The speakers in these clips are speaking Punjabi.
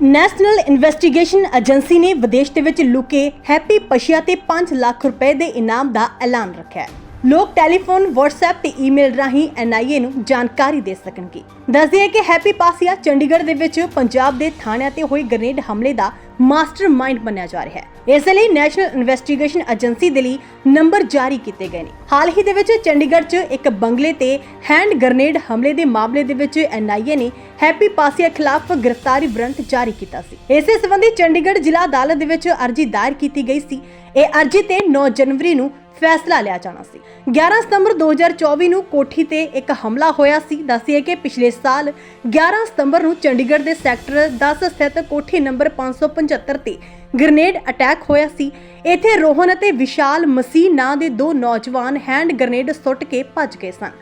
ਨੈਸ਼ਨਲ ਇਨਵੈਸਟੀਗੇਸ਼ਨ ਏਜੰਸੀ ਨੇ ਵਿਦੇਸ਼ ਦੇ ਵਿੱਚ ਲੁਕੇ ਹੈਪੀ ਪਸ਼ੀਆ ਤੇ 5 ਲੱਖ ਰੁਪਏ ਦੇ ਇਨਾਮ ਦਾ ਐਲਾਨ ਰੱਖਿਆ ਹੈ। ਲੋਕ ਟੈਲੀਫੋਨ, WhatsApp ਤੇ ਈਮੇਲ ਰਾਹੀਂ NIA ਨੂੰ ਜਾਣਕਾਰੀ ਦੇ ਸਕਣਗੇ। ਦੱਸਦੇ ਹੈ ਕਿ ਹੈਪੀ ਪਾਸੀਆ ਚੰਡੀਗੜ੍ਹ ਦੇ ਵਿੱਚ ਪੰਜਾਬ ਦੇ ਥਾਣਿਆਂ ਤੇ ਹੋਏ ਗ੍ਰੇਨੇਡ ਹਮਲੇ ਦਾ ਮਾਸਟਰਮਾਈਂਡ ਮੰਨਿਆ ਜਾ ਰਿਹਾ ਹੈ। ਇਸ ਲਈ ਨੈਸ਼ਨਲ ਇਨਵੈਸਟੀਗੇਸ਼ਨ ਏਜੰਸੀ ਦੇ ਲਈ ਨੰਬਰ ਜਾਰੀ ਕੀਤੇ ਗਏ ਨੇ। ਹਾਲ ਹੀ ਦੇ ਵਿੱਚ ਚੰਡੀਗੜ੍ਹ 'ਚ ਇੱਕ ਬੰਗਲੇ ਤੇ ਹੈਂਡ ਗ੍ਰਨੇਡ ਹਮਲੇ ਦੇ ਮਾਮਲੇ ਦੇ ਵਿੱਚ NIA ਨੇ ਹੈਪੀ ਪਾਸੀਆ ਖਿਲਾਫ ਗ੍ਰਿਫਤਾਰੀ ਵਾਰੰਟ ਜਾਰੀ ਕੀਤਾ ਸੀ। ਇਸੇ ਸੰਬੰਧੀ ਚੰਡੀਗੜ੍ਹ ਜ਼ਿਲ੍ਹਾ ਅਦਾਲਤ ਦੇ ਵਿੱਚ ਅਰਜੀ ਦਾਇਰ ਕੀਤੀ ਗਈ ਸੀ। ਇਹ ਅਰਜੀ ਤੇ 9 ਜਨਵਰੀ ਨੂੰ ਫੈਸਲਾ ਲਿਆ ਜਾਣਾ ਸੀ। 11 ਸਤੰਬਰ 2024 ਨੂੰ ਕੋਠੀ ਤੇ ਇੱਕ ਹਮਲਾ ਹੋਇਆ ਸੀ। ਦੱਸਿਆ ਕਿ ਪਿਛਲੇ ਸਾਲ 11 ਸਤੰਬਰ ਨੂੰ ਚੰਡੀਗੜ੍ਹ ਦੇ ਸੈਕਟਰ 10 ਸਥਿਤ ਕੋਠੀ ਨੰਬਰ 575 ਤੇ ਗ੍ਰੇਨੇਡ ਅਟੈਕ ਹੋਇਆ ਸੀ। ਇੱਥੇ ਰੋਹਨ ਅਤੇ ਵਿਸ਼ਾਲ ਮਸੀਹ ਨਾਂ ਦੇ ਦੋ ਨੌਜਵਾਨ ਹੈਂਡ ਗ੍ਰੇਨੇਡ ਸੁੱਟ ਕੇ ਭੱਜ ਗਏ ਸਨ।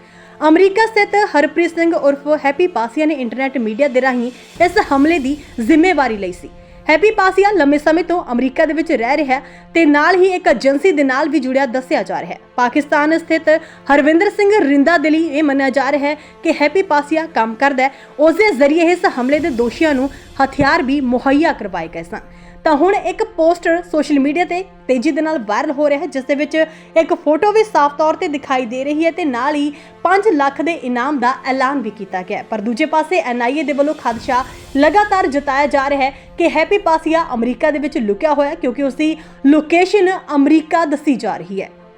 ਅਮਰੀਕਾ ਸਥਿਤ ਹਰਪ੍ਰੀਤ ਸਿੰਘ ਉਰਫ ਹੈਪੀ ਪਾਸੀਆ ਨੇ ਇੰਟਰਨੈਟ ਮੀਡੀਆ ਦੇ ਰਾਹੀਂ ਇਸ ਹਮਲੇ ਦੀ ਜ਼ਿੰਮੇਵਾਰੀ ਲਈ ਸੀ। ਹੈਪੀ ਪਾਸੀਆ ਲੰਮੇ ਸਮੇਂ ਤੋਂ ਅਮਰੀਕਾ ਦੇ ਵਿੱਚ ਰਹਿ ਰਿਹਾ ਤੇ ਨਾਲ ਹੀ ਇੱਕ ਏਜੰਸੀ ਦੇ ਨਾਲ ਵੀ ਜੁੜਿਆ ਦੱਸਿਆ ਜਾ ਰਿਹਾ ਹੈ। ਪਾਕਿਸਤਾਨ ਸਥਿਤ ਹਰਵਿੰਦਰ ਸਿੰਘ ਰਿੰਦਾ ਦੇ ਲਈ ਇਹ ਮੰਨਿਆ ਜਾ ਰਿਹਾ ਹੈ ਕਿ ਹੈਪੀ ਪਾਸੀਆ ਕੰਮ ਕਰਦਾ ਹੈ। ਉਸ ਦੇ ਜ਼ਰੀਏ ਇਸ ਹਮਲੇ ਦੇ ਦੋਸ਼ੀਆਂ ਨੂੰ ਹਥਿਆਰ ਵੀ ਮੁਹੱਈਆ ਕਰਵਾਏ ਗਏ ਸਨ। ਤਾਂ ਹੁਣ ਇੱਕ ਪੋਸਟਰ ਸੋਸ਼ਲ ਮੀਡੀਆ ਤੇ ਤੇਜ਼ੀ ਦੇ ਨਾਲ ਵਾਇਰਲ ਹੋ ਰਿਹਾ ਹੈ, ਜਿਸ ਦੇ ਵਿੱਚ ਇੱਕ ਫੋਟੋ ਵੀ ਸਾਫ਼ ਤੌਰ ਤੇ ਦਿਖਾਈ ਦੇ ਰਹੀ ਹੈ ਤੇ ਨਾਲ ਹੀ 5 ਲੱਖ ਦੇ ਇਨਾਮ ਦਾ ਐਲਾਨ ਵੀ ਕੀਤਾ ਗਿਆ ਪਰ ਦੂਜੇ ਪਾਸੇ ਐਨਆਈਏ ਦੇ ਵੱਲੋਂ ਖਦਸ਼ਾ ਲਗਾਤਾਰ ਜਤਾਇਆ ਜਾ ਰਿਹਾ ਹੈ ਕਿ ਹੈਪੀ ਪਾਸੀਆ ਅਮਰੀਕਾ ਦੇ ਵਿੱਚ ਲੁਕਿਆ ਹੋਇਆ ਕਿਉਂਕਿ ਉਸ ਦੀ ਲੋਕੇਸ਼ਨ ਅਮਰੀਕਾ ਦੱਸੀ ਜਾ ਰਹੀ ਹੈ।